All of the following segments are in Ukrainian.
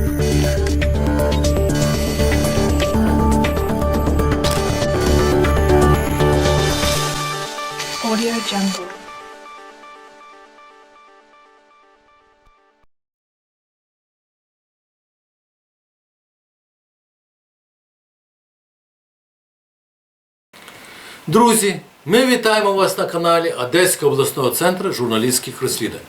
Audio Jungle. Друзі, ми вітаємо вас на каналі Одеського обласного центру журналістських розслідувань.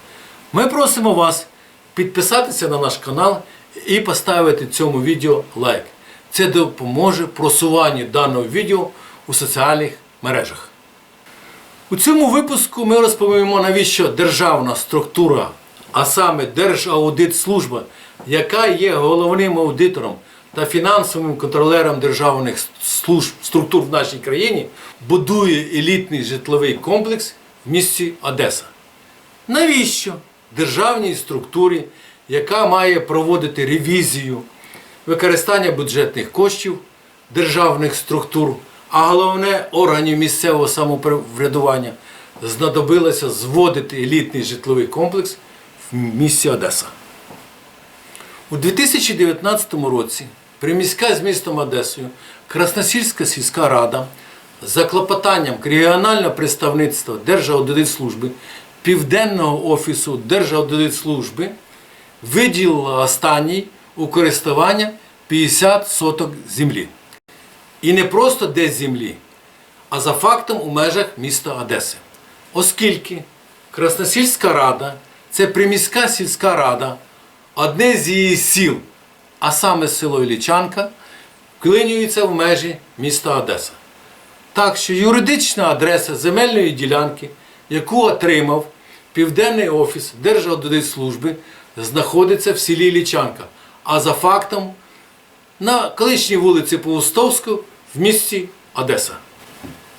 Ми просимо вас підписатися на наш канал і поставити цьому відео лайк. Це допоможе просуванню даного відео у соціальних мережах. У цьому випуску ми розповімо, навіщо державна структура, а саме Держаудитслужба, яка є головним аудитором та фінансовим контролером державних служб структур в нашій країні, будує елітний житловий комплекс в місті Одеса. Навіщо державній структурі, яка має проводити ревізію використання бюджетних коштів державних структур, а головне органів місцевого самоврядування, знадобилося зводити елітний житловий комплекс в місті Одеса? У 2019 році приміська з містом Одесою Красносільська сільська рада за клопотанням регіонального представництва Держаудитслужби Південного офісу Держаудитслужби виділила останній у користування 50 соток землі. І не просто десь землі, а за фактом у межах міста Одеси. Оскільки Красносільська рада це приміська сільська рада, одне з її сіл, а саме село Іллічанка, вклинюється в межі міста Одеса. Так що юридична адреса земельної ділянки, яку отримав Південний офіс Держаудитслужби, знаходиться в селі Іллічанка, а за фактом на колишній вулиці Паустовську в місті Одеса.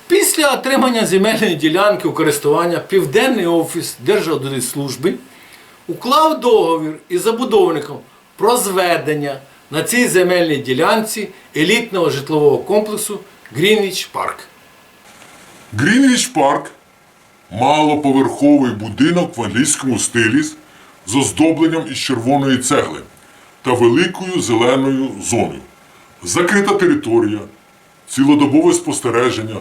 Після отримання земельної ділянки у користування Південний офіс Держаудитслужби уклав договір із забудовником про зведення на цій земельній ділянці елітного житлового комплексу Грінвіч Парк. Грінвіч Парк малоповерховий будинок в англійському стилі оздобленням із червоної цегли та великою зеленою зоною. Закрита територія, цілодобове спостереження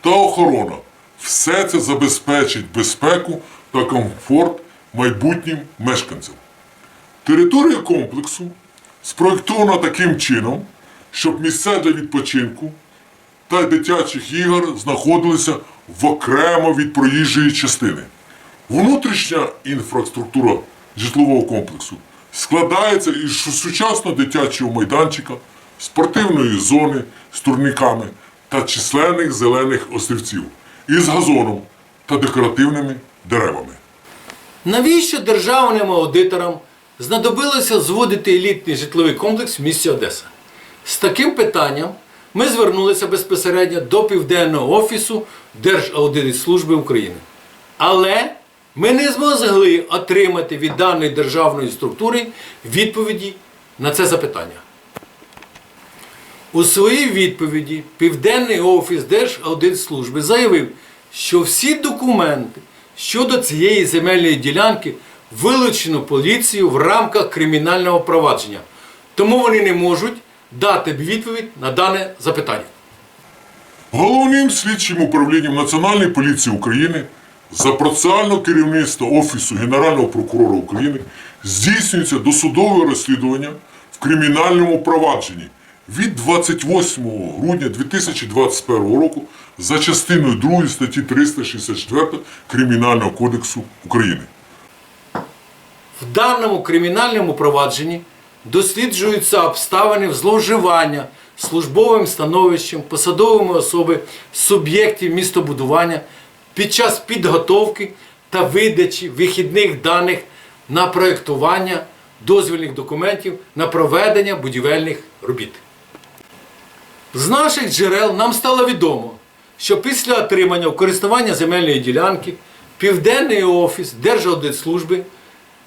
та охорона. Все це забезпечить безпеку та комфорт майбутнім мешканцям. Територія комплексу спроєктована таким чином, щоб місця для відпочинку та дитячих ігор знаходилися в окремо від проїжджої частини. Внутрішня інфраструктура житлового комплексу складається із сучасного дитячого майданчика, спортивної зони з турніками та численних зелених острівців із газоном та декоративними деревами. Навіщо державним аудиторам знадобилося зводити елітний житловий комплекс в місті Одеса? З таким питанням ми звернулися безпосередньо до Південного офісу Держаудитслужби України. Але ми не змогли отримати від даної державної структури відповіді на це запитання. У своїй відповіді Південний офіс Держаудитслужби заявив, що всі документи щодо цієї земельної ділянки вилучено поліцією в рамках кримінального провадження. Тому вони не можуть дати відповідь на дане запитання. Головним слідчим управлінням Національної поліції України за процесуального керівництва Офісу Генерального прокурора України здійснюється досудове розслідування в кримінальному провадженні від 28 грудня 2021 року за частиною 2 статті 364 Кримінального кодексу України. В даному кримінальному провадженні досліджуються обставини зловживання службовим становищем посадовими особи суб'єктів містобудування під час підготовки та видачі вихідних даних на проєктування дозвільних документів на проведення будівельних робіт. З наших джерел нам стало відомо, що після отримання в користування земельної ділянки Південний офіс Держаудитслужби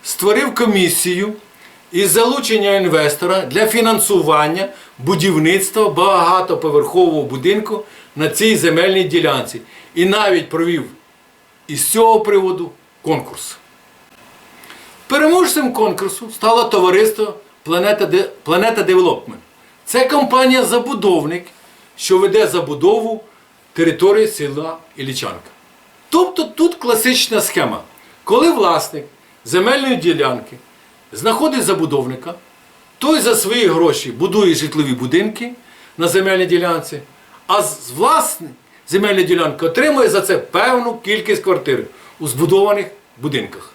створив комісію із залучення інвестора для фінансування будівництва багатоповерхового будинку на цій земельній ділянці і навіть провів із цього приводу конкурс. Переможцем конкурсу стало товариство Планета, Планета Девелопмент. Це компанія-забудовник, що веде забудову території села Іллічанка. Тобто тут класична схема. Коли власник земельної ділянки знаходить забудовника, той за свої гроші будує житлові будинки на земельній ділянці, а з- власник земельної ділянки отримує за це певну кількість квартир у збудованих будинках.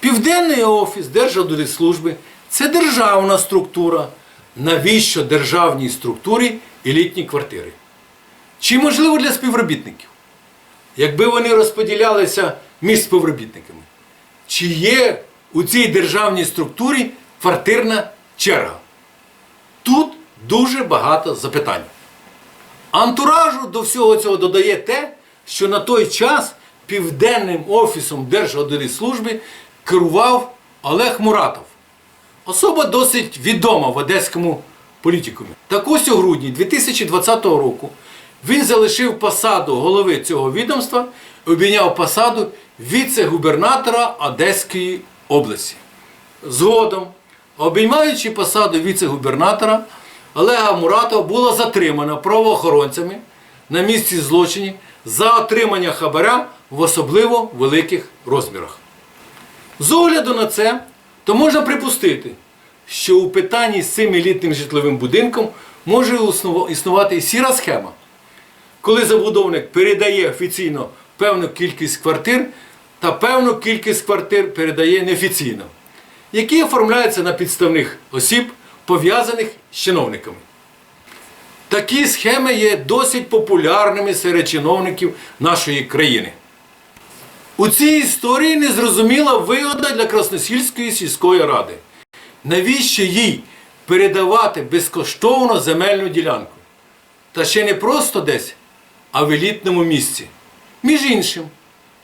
Південний офіс Держаудитслужби – це державна структура. Навіщо державній структурі елітні квартири? Чи можливо для співробітників? Якби вони розподілялися між співробітниками, чи є у цій державній структурі квартирна черга? Тут дуже багато запитань. Антуражу до всього цього додає те, що на той час південним офісом Держаудитслужби керував Олег Муратов. Особа досить відома в одеському політикумі. Так ось у грудні 2020 року він залишив посаду голови цього відомства і обійняв посаду віце-губернатора Одеської області. Згодом, обіймаючи посаду віце-губернатора, Олега Муратова було затримано правоохоронцями на місці злочинів за отримання хабаря в особливо великих розмірах. З огляду на це, то можна припустити, що у питанні з цим елітним житловим будинком може існувати і сіра схема, коли забудовник передає офіційно певну кількість квартир та певну кількість квартир передає неофіційно, які оформляються на підставних осіб, пов'язаних з чиновниками. Такі схеми є досить популярними серед чиновників нашої країни. У цій історії незрозуміла вигода для Красносільської сільської ради. Навіщо їй передавати безкоштовно земельну ділянку? Та ще не просто десь, а в елітному місці. Між іншим,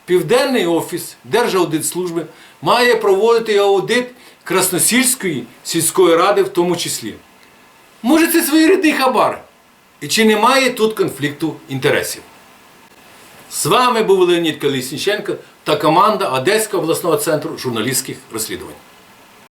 Південний офіс Держаудитслужби має проводити аудит Красносільської сільської ради в тому числі. Може, це своєрідний хабар? І чи немає тут конфлікту інтересів? З вами був Леонід Калісніченко та команда Одеського обласного центру журналістських розслідувань.